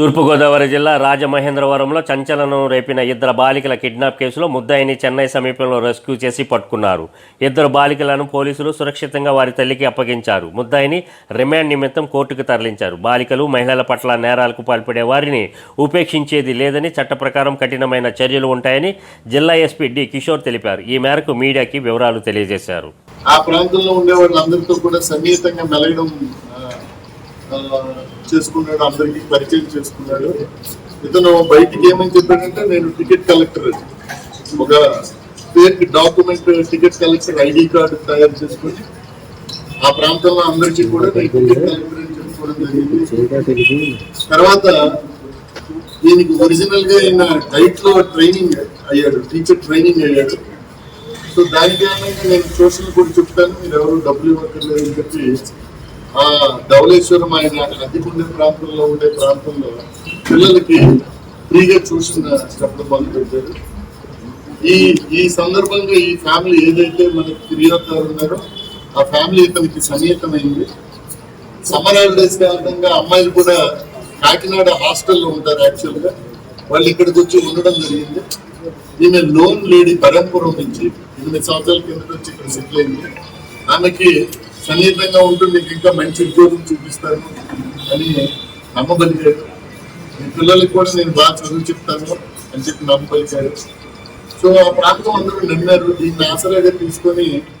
తూర్పుగోదావరి జిల్లా రాజమహేంద్రవరంలో సంచలనం రేపిన ఇద్దరు బాలికల కిడ్నాప్ కేసులో ముద్దాయిని చెన్నై సమీపంలో రెస్క్యూ చేసి పట్టుకున్నారు. ఇద్దరు బాలికలను పోలీసులు సురక్షితంగా వారి తల్లికి అప్పగించారు. ముద్దాయిని రిమాండ్ నిమిత్తం కోర్టుకు తరలించారు. బాలికలు మహిళల పట్ల నేరాలకు పాల్పడే వారిని ఉపేక్షించేది లేదని చట్ట ప్రకారం కఠినమైన చర్యలు ఉంటాయని జిల్లా ఎస్పీ డి కిషోర్ తెలిపారు. ఈ మేరకు మీడియాకి వివరాలు తెలియజేశారు. ఆ ప్రాంతంలో ఉండే వాళ్ళందరితో కూడా సన్నిహితంగా మెలగడం చేసుకున్నాడు అందరికి పరిచయం చేసుకున్నాడు. ఇతను బయటికి ఏమని చెప్పాడంటే నేను టికెట్ కలెక్టర్ ఒక fake document ticket collector ID card తయారు చేసుకొని ఆ ప్రాంతంలో అందరికీ కూడా టికెట్ కలెక్టర్ అని చెప్పుకోవడం జరిగింది. తర్వాత దీనికి ఒరిజినల్గా ఆయన డైట్లో ట్రైనింగ్ అయ్యాడు టీచర్ ట్రైనింగ్ అయ్యాడు. సో దానికి ఏమైనా నేను సోషల్ కూడా చెప్తాను మీరు ఎవరు డబ్బులు ఇవ్వక్కర్లేదు అని చెప్పి ధవళేశ్వరం ఆయన అద్దెకుండే ప్రాంతంలో ఉండే ప్రాంతంలో పిల్లలకి ఫ్రీగా ట్యూషన్ చెప్పడం మొదలు పెట్టారు ఈ ఈ సందర్భంగా ఈ ఫ్యామిలీ ఏదైతే మనకి ఫిర్యాదుదారు ఉన్నారో ఆ ఫ్యామిలీ ఇతనికి సన్నిహితమైంది. సమ్మర్ హాలిడేస్ కారణంగా అమ్మాయిలు కూడా కాకినాడ హాస్టల్లో ఉంటారు యాక్చువల్గా. వాళ్ళు ఇక్కడికి వచ్చి ఉండడం జరిగింది. ఈమె లోన్ లేడీ బరంపురం నుంచి ఎనిమిది సంవత్సరాల కింద వచ్చి ఇక్కడ సెటిల్ అయింది. ఆమెకి సన్నిహితంగా ఉంటూ మీకు ఇంకా మంచి ఉద్యోగం చూపిస్తాను అని నమ్మబలిగాడు మీ పిల్లలకి కూడా నేను బాగా చదువు చెప్తాను అని చెప్పి నమ్మబలిగాడు సో ఆ ప్రాంతం అందరూ నమ్మారు. దీన్ని ఆసరాగా తీసుకొని